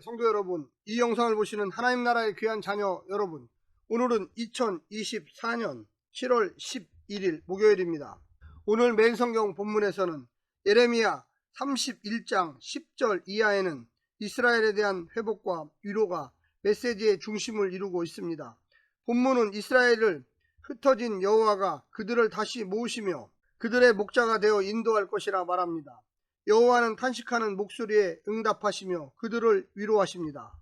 성도 여러분, 이 영상을 보시는 하나님 나라의 귀한 자녀 여러분, 오늘은 2024년 7월 11일 목요일입니다. 오늘 매일 성경 본문에서는 예레미야 31장 10절 이하에는 이스라엘에 대한 회복과 위로가 메시지의 중심을 이루고 있습니다. 본문은 이스라엘을 흩어진 여호와가 그들을 다시 모으시며 그들의 목자가 되어 인도할 것이라 말합니다. 여호와는 탄식하는 목소리에 응답하시며 그들을 위로하십니다.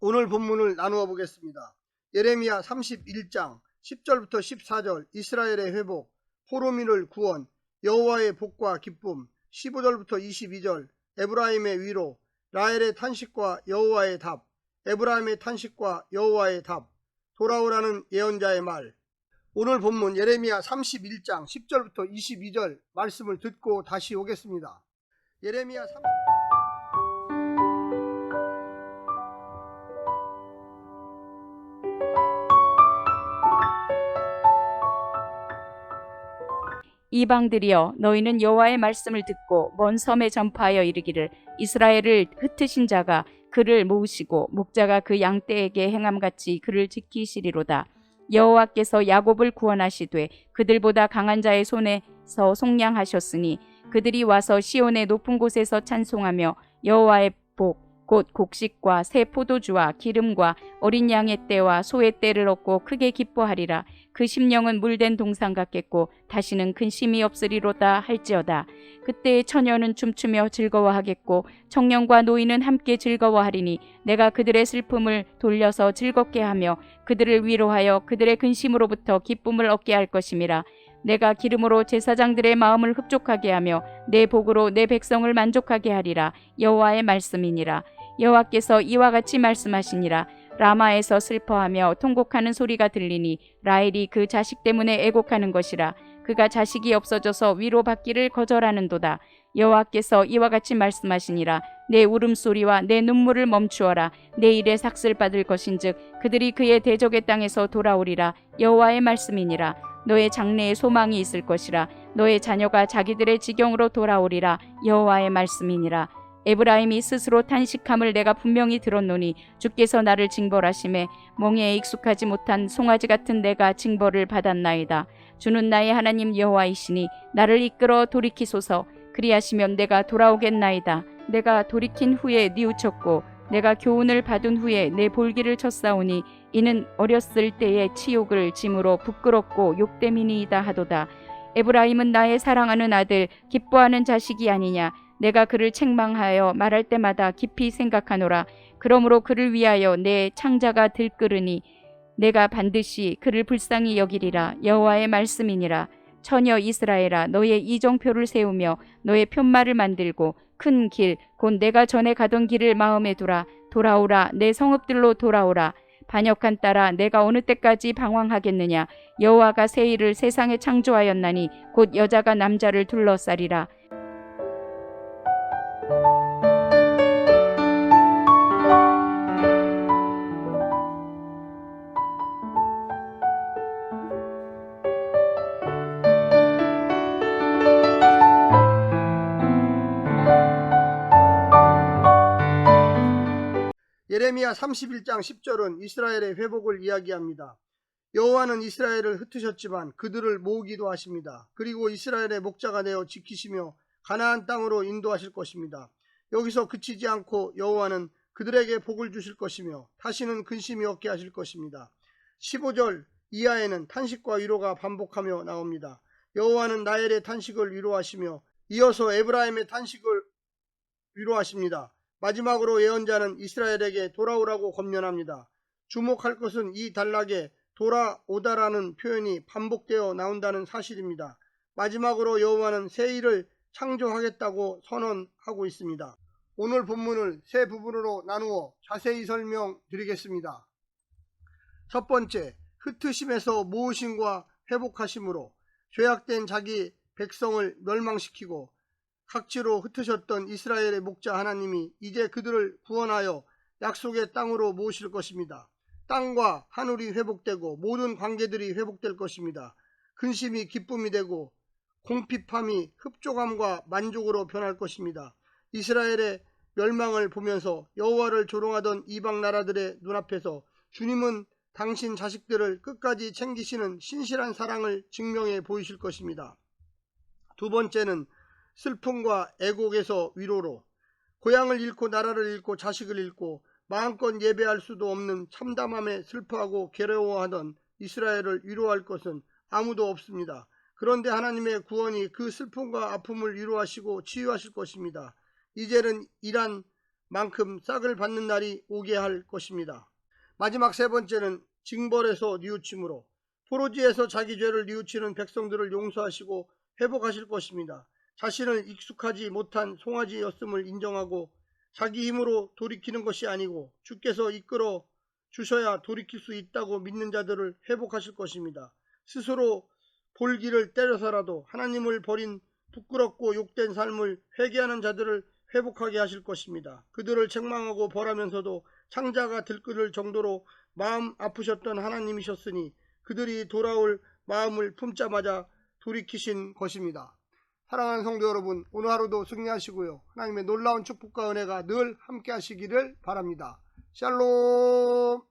오늘 본문을 나누어 보겠습니다. 예레미야 31장 10절부터 14절 이스라엘의 회복, 포로민을 구원, 여호와의 복과 기쁨, 15절부터 22절 에브라임의 위로, 라헬의 탄식과 여호와의 답, 에브라임의 탄식과 여호와의 답, 돌아오라는 예언자의 말. 오늘 본문 예레미야 31장 10절부터 22절 말씀을 듣고 다시 오겠습니다. 예레미야 30... 이방들이여 너희는 여호와의 말씀을 듣고 먼 섬에 전파하여 이르기를 이스라엘을 흩으신 자가 그를 모으시고 목자가 그 양떼에게 행함같이 그를 지키시리로다. 여호와께서 야곱을 구원하시되 그들보다 강한 자의 손에서 속량하셨으니 그들이 와서 시온의 높은 곳에서 찬송하며 여호와의 복 곧 곡식과 새 포도주와 기름과 어린 양의 떼와 소의 떼를 얻고 크게 기뻐하리라. 그 심령은 물된 동상 같겠고 다시는 근심이 없으리로다 할지어다. 그때의 처녀는 춤추며 즐거워하겠고 청년과 노인은 함께 즐거워하리니 내가 그들의 슬픔을 돌려서 즐겁게 하며 그들을 위로하여 그들의 근심으로부터 기쁨을 얻게 할 것임이라 내가 기름으로 제사장들의 마음을 흡족하게 하며 내 복으로 내 백성을 만족하게 하리라. 여호와의 말씀이니라. 여호와께서 이와 같이 말씀하시니라. 라마에서 슬퍼하며 통곡하는 소리가 들리니 라헬이 그 자식 때문에 애곡하는 것이라. 그가 자식이 없어져서 위로받기를 거절하는도다. 여호와께서 이와 같이 말씀하시니라. 내 울음소리와 내 눈물을 멈추어라. 내 일에 삭슬 받을 것인즉 그들이 그의 대적의 땅에서 돌아오리라. 여호와의 말씀이니라 너의 장래에 소망이 있을 것이라 너의 자녀가 자기들의 지경으로 돌아오리라 여호와의 말씀이니라 에브라임이 스스로 탄식함을 내가 분명히 들었노니 주께서 나를 징벌하심에 멍에에 익숙하지 못한 송아지 같은 내가 징벌을 받았나이다. 주는 나의 하나님 여호와이시니 나를 이끌어 돌이키소서 그리하시면 내가 돌아오겠나이다. 내가 돌이킨 후에 뉘우쳤고 내가 교훈을 받은 후에 내 볼기를 쳤사오니 이는 어렸을 때의 치욕을 짐으로 부끄럽고 욕됨이니이다 하도다. 에브라임은 나의 사랑하는 아들 기뻐하는 자식이 아니냐 내가 그를 책망하여 말할 때마다 깊이 생각하노라. 그러므로 그를 위하여 내 창자가 들끓으니 내가 반드시 그를 불쌍히 여기리라. 여호와의 말씀이니라. 처녀 이스라엘아 너의 이정표를 세우며 너의 편말을 만들고 큰 길 곧 내가 전에 가던 길을 마음에 두라. 돌아오라 내 성읍들로 돌아오라. 반역한 딸아 내가 어느 때까지 방황하겠느냐 여호와가 새 일을 세상에 창조하였나니 곧 여자가 남자를 둘러싸리라. 예레미야 31장 10절은 이스라엘의 회복을 이야기합니다. 여호와는 이스라엘을 흩으셨지만 그들을 모으기도 하십니다. 그리고 이스라엘의 목자가 되어 지키시며 가나안 땅으로 인도하실 것입니다. 여기서 그치지 않고 여호와는 그들에게 복을 주실 것이며 다시는 근심이 없게 하실 것입니다. 15절 이하에는 탄식과 위로가 반복하며 나옵니다. 여호와는 나엘의 탄식을 위로하시며 이어서 에브라임의 탄식을 위로하십니다. 마지막으로 예언자는 이스라엘에게 돌아오라고 권면합니다. 주목할 것은 이 단락에 돌아오다라는 표현이 반복되어 나온다는 사실입니다. 마지막으로 여호와는 새 일을 창조하겠다고 선언하고 있습니다. 오늘 본문을 세 부분으로 나누어 자세히 설명드리겠습니다. 첫 번째, 흩으심에서 모으심과 회복하심으로 죄악된 자기 백성을 멸망시키고 각지로 흩으셨던 이스라엘의 목자 하나님이 이제 그들을 구원하여 약속의 땅으로 모으실 것입니다. 땅과 하늘이 회복되고 모든 관계들이 회복될 것입니다. 근심이 기쁨이 되고 공핍함이 흡족함과 만족으로 변할 것입니다. 이스라엘의 멸망을 보면서 여호와를 조롱하던 이방 나라들의 눈앞에서 주님은 당신 자식들을 끝까지 챙기시는 신실한 사랑을 증명해 보이실 것입니다. 두 번째는 슬픔과 애곡에서 위로로 고향을 잃고 나라를 잃고 자식을 잃고 마음껏 예배할 수도 없는 참담함에 슬퍼하고 괴로워하던 이스라엘을 위로할 것은 아무도 없습니다. 그런데 하나님의 구원이 그 슬픔과 아픔을 위로하시고 치유하실 것입니다. 이제는 일한 만큼 싹을 받는 날이 오게 할 것입니다. 마지막 세 번째는 징벌에서 뉘우침으로 포로지에서 자기 죄를 뉘우치는 백성들을 용서하시고 회복하실 것입니다. 자신을 익숙하지 못한 송아지였음을 인정하고 자기 힘으로 돌이키는 것이 아니고 주께서 이끌어 주셔야 돌이킬 수 있다고 믿는 자들을 회복하실 것입니다. 스스로 볼기를 때려서라도 하나님을 버린 부끄럽고 욕된 삶을 회개하는 자들을 회복하게 하실 것입니다. 그들을 책망하고 벌하면서도 창자가 들끓을 정도로 마음 아프셨던 하나님이셨으니 그들이 돌아올 마음을 품자마자 돌이키신 것입니다. 사랑하는 성도 여러분, 오늘 하루도 승리하시고요. 하나님의 놀라운 축복과 은혜가 늘 함께 하시기를 바랍니다. 샬롬!